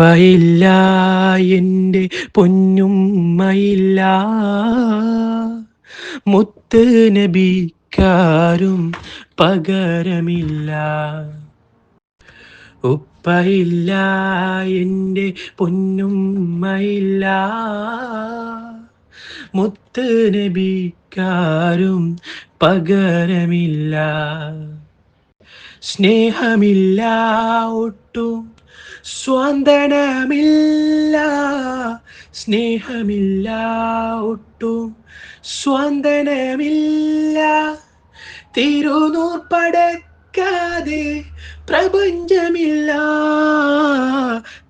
ഉപ്പയില്ല എന്റെ പൊന്നുമ്മയില്ല. മുത്ത് നബിക്കാരും പകരമില്ല. ഉപ്പയില്ല എന്റെ പൊന്നുമ്മയില്ല. മുത്ത് നബിക്കാരും പകരമില്ല. സ്നേഹമില്ല ഒട്ടും സ്വാന്തനമില്ല സ്നേഹമില്ല ഒട്ടും. സ്വാന്തനമില്ല തിരുനൂർപ്പടക്കാതെ പ്രപഞ്ചമില്ല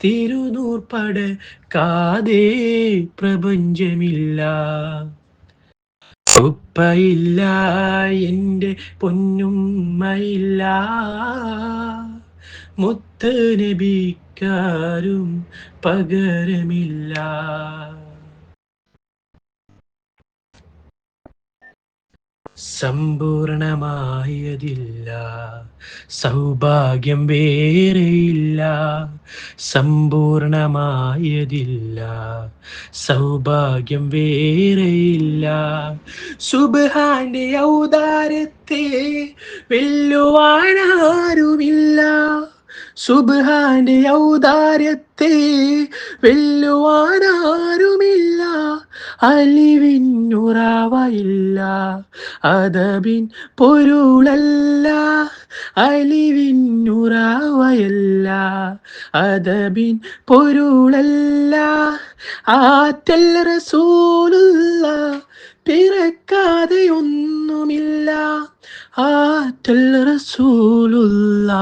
തിരുനൂർപ്പടക്കാതെ പ്രപഞ്ചമില്ല. ഉപ്പയില്ല എന്റെ പൊന്നുമ്മയില്ല. മുത്ത് നബിക്കാരും പകരമില്ല. സമ്പൂർണമായതില്ല. സൗഭാഗ്യം വേറെയില്ല. സമ്പൂർണമായതില്ല. സൗഭാഗ്യം വേറെയില്ല. സുബാന്റെ ഔദാരത്തെ വെല്ലുവാനാരുമില്ല. സുബാന്റെ ഔദാര്യത്തെ വെല്ലുവാനാരുമില്ല അലിവിന്നുറാവയില്ല അതബിൻ പൊരുളല്ല അലിവിന്നുറാവയല്ല അതബിൻ പൊരുളല്ല ആറ്റൽ റസൂലുള്ള പിറക്കാതെ ഒന്നുമില്ല ആറ്റൽ റസൂലുള്ള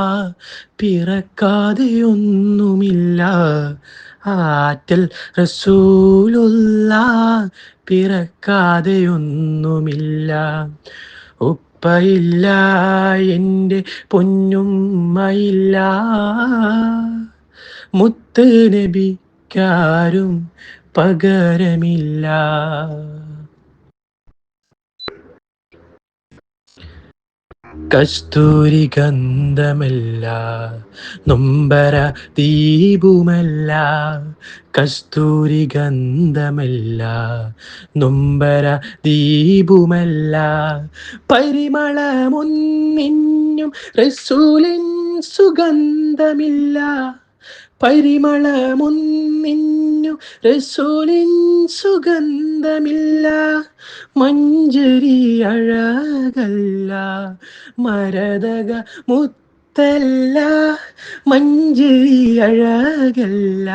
പിറക്കാതെ ഒന്നുമില്ല ആറ്റൽ റസൂലുള്ള പിറക്കാതെയൊന്നുമില്ല. ഉപ്പയില്ല എന്റെ പൊന്നുമ്മയില്ല. മുത്ത് നബിക്കാരും പകരമില്ല. കസ്തൂരി ഗന്ധമല്ല നൊമ്പര ദീപുമല്ല. കസ്തൂരി ഗന്ധമല്ല നൊമ്പര ദീപുമല്ല. പരിമളമൊന്നിനും റസൂലിൻ സുഗന്ധമില്ല. പരിമളമൊന്നിന്നു റസൂലിൻ സുഗന്ധമില്ല മഞ്ജരി അഴകല്ല മരതക മുത്തല്ല മഞ്ജരി അഴകല്ല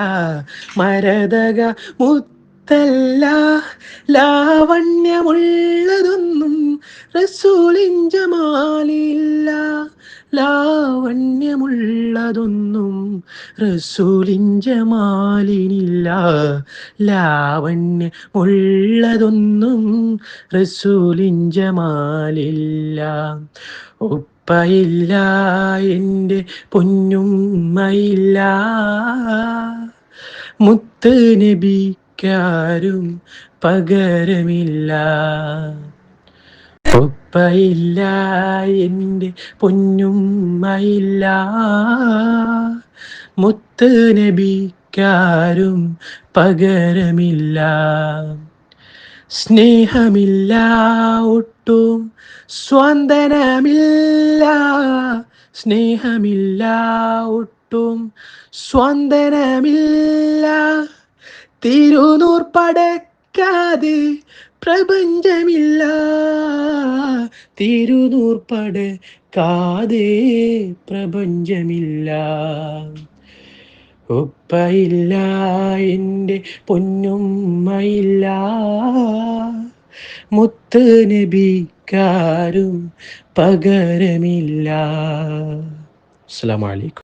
മരതക മുത്തല്ല ലാവണ്യമുള്ളതൊന്നും റസൂലിൻ ജമാലില്ല. ലാവണ്യമുള്ളതൊന്നും റസൂലിൻ മാലിനില്ല. ലാവണ്യമുള്ളതൊന്നും റസൂലിൻ മാലില്ല ഉപ്പയില്ല എന്റെ പൊന്നുമ്മയില്ല. മുത്ത് നബിക്കാരും പകരമില്ല. ഉപ്പയില്ല എന്റെ പൊന്നുമ്മയില്ല മുത്ത് നബിക്കാരും പകരമില്ല. സ്നേഹമില്ല ഒട്ടും സ്വന്തനമില്ല. സ്നേഹമില്ല ഒട്ടും സ്വന്തനമില്ല. സ്വാന്തനമില്ല തിരുനൂർപ്പടക്കാതെ പ്രപഞ്ചമില്ല. തിരുനൂർപ്പടക്കാതെ പ്രപഞ്ചമില്ല. ഉപ്പയില്ല എന്റെ പൊന്നുമ്മയില്ല. മുത്ത് നബിക്കാരും പകരമില്ല. അസ്സാം അലൈക്കും.